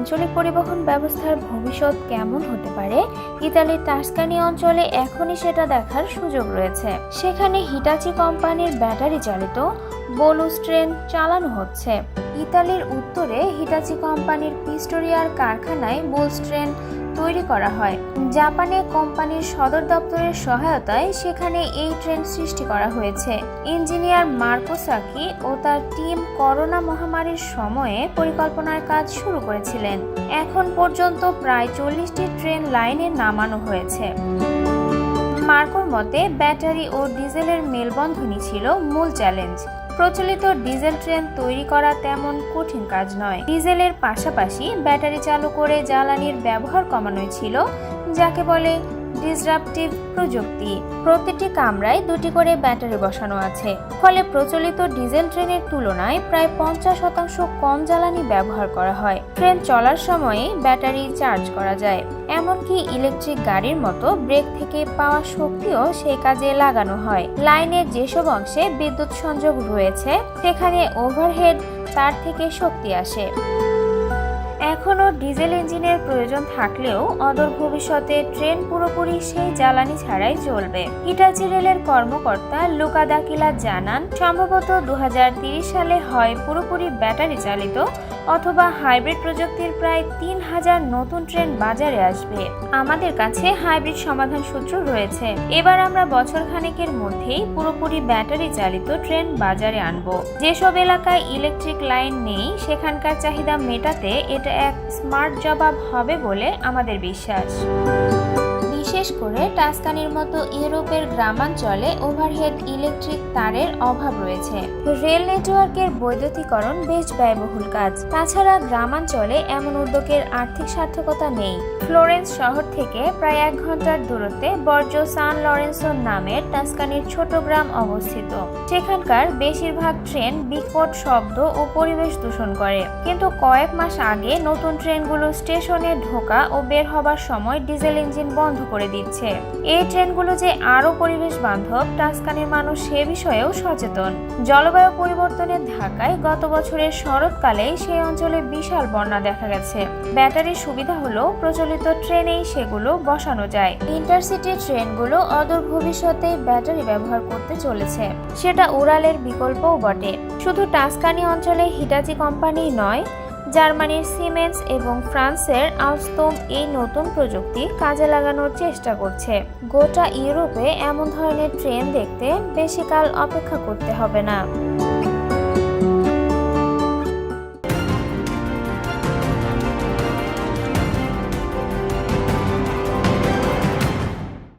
আঞ্চলিক পরিবহন ব্যবস্থার ভবিষ্যৎ কেমন হতে পারে? ইতালির টাস্কানি অঞ্চলে এখনই সেটা দেখার সুযোগ রয়েছে। সেখানে হিটাচি কোম্পানির ব্যাটারি চালিত বোলুস ট্রেন চালানো হচ্ছে। ইতালির উত্তরে হিটাচি কোম্পানির পিস্টোরিয়ার কারখানায় বোলস ট্রেন তৈরি করা হয়। জাপানে কোম্পানির সদর দপ্তরের সহায়তায় সেখানে এই ট্রেন সৃষ্টি করা হয়েছে। ইঞ্জিনিয়ার মার্কো সাকি ও তার টিম করোনা মহামারীর সময়ে পরিকল্পনার কাজ শুরু করেছিলেন। এখন পর্যন্ত প্রায় চল্লিশটি ট্রেন লাইনে নামানো হয়েছে। মার্কোর মতে, ব্যাটারি ও ডিজেলের মেলবন্ধনই ছিল মূল চ্যালেঞ্জ। প্রচলিত ডিজেল ট্রেন তৈরি করা তেমন কঠিন কাজ নয়। ডিজেলের পাশাপাশি ব্যাটারি চালু করে জ্বালানির ব্যবহার কমানোই ছিল, যাকে বলে ডিসরাপটিভ প্রযুক্তি। প্রতিটি কামরায় দুটি করে ব্যাটারি বসানো আছে। ফলে প্রচলিত ডিজেল ট্রেনের তুলনায় প্রায় পঞ্চাশ শতাংশ কম জ্বালানি ব্যবহার করা হয়। ট্রেন চলার সময়ে ব্যাটারি চার্জ করা যায়। এমনকি ইলেকট্রিক গাড়ির মতো ব্রেক থেকে পাওয়া শক্তিও সেই কাজে লাগানো হয়। লাইনের যেসব অংশে বিদ্যুৎ সংযোগ রয়েছে, সেখানে ওভারহেড তার থেকে শক্তি আসে। এখনও ডিজেল ইঞ্জিনের প্রয়োজন থাকলেও অদূর ভবিষ্যতে ট্রেন পুরোপুরি সেই জ্বালানি ছাড়াই চলবে। হিটাচি রেলের কর্মকর্তা লুকা দাকিলা জানান, সম্ভবত দু সালে হয় পুরোপুরি ব্যাটারি চালিত অথবা হাইব্রিড প্রযুক্তির প্রায় তিন হাজার নতুন ট্রেন বাজারে আসবে। আমাদের কাছে হাইব্রিড সমাধান সূত্র রয়েছে। এবার আমরা বছর খানেকের মধ্যেই পুরোপুরি ব্যাটারি চালিত ট্রেন বাজারে আনব। যেসব এলাকায় ইলেকট্রিক লাইন নেই, সেখানকার চাহিদা মেটাতে এটা এক স্মার্ট জবাব হবে বলে আমাদের বিশ্বাস। বিশেষ করে টাস্কানির মতো ইউরোপের গ্রামাঞ্চলে ওভারহেড ইলেকট্রিক তারের অভাব রয়েছে। রেল নেটওয়ার্কের বৈদ্যুতিকরণ বেশ ব্যয়বহুল কাজ। তাছাড়া গ্রামাঞ্চলে এমন উদ্যোগের আর্থিক সার্থকতা নেই। ফ্লোরেন্স শহর থেকে প্রায় এক ঘণ্টার দূরত্বে বর্জ্য সান লরেন্সো নামের টাস্কানির ছোট গ্রাম অবস্থিত। সেখানকার বেশিরভাগ ট্রেন বিকট শব্দ ও পরিবেশ দূষণ করে। কিন্তু কয়েক মাস আগে নতুন ট্রেনগুলো স্টেশনে ঢোকা ও বের হবার সময় ডিজেল ইঞ্জিন বন্ধ করে দিচ্ছে। এই ট্রেনগুলো যে আরও পরিবেশ বান্ধব, টাস্কানির মানুষ সে বিষয়েও সচেতন। জলবায়ু পরিবর্তনের ধাক্কায় গত বছরের শরৎকালেই সেই অঞ্চলে বিশাল বন্যা দেখা গেছে। ব্যাটারির সুবিধা হলো প্রচলিত ট্রেনেই সেগুলো বসানো যায়। ইন্টারসিটি ট্রেনগুলো অদূর ভবিষ্যতে ব্যাটারি ব্যবহার করতে চলেছে। সেটা উড়ালের বিকল্পও বটে। শুধু টাস্কানি অঞ্চলে হিটাচি কোম্পানি নয়, জার্মানির সিমেন্স এবং ফ্রান্সের আলস্তোম এই নতুন প্রযুক্তি কাজে লাগানোর চেষ্টা করছে। গোটা ইউরোপে এমন ধরনের ট্রেন দেখতে বেশিকাল অপেক্ষা করতে হবে না।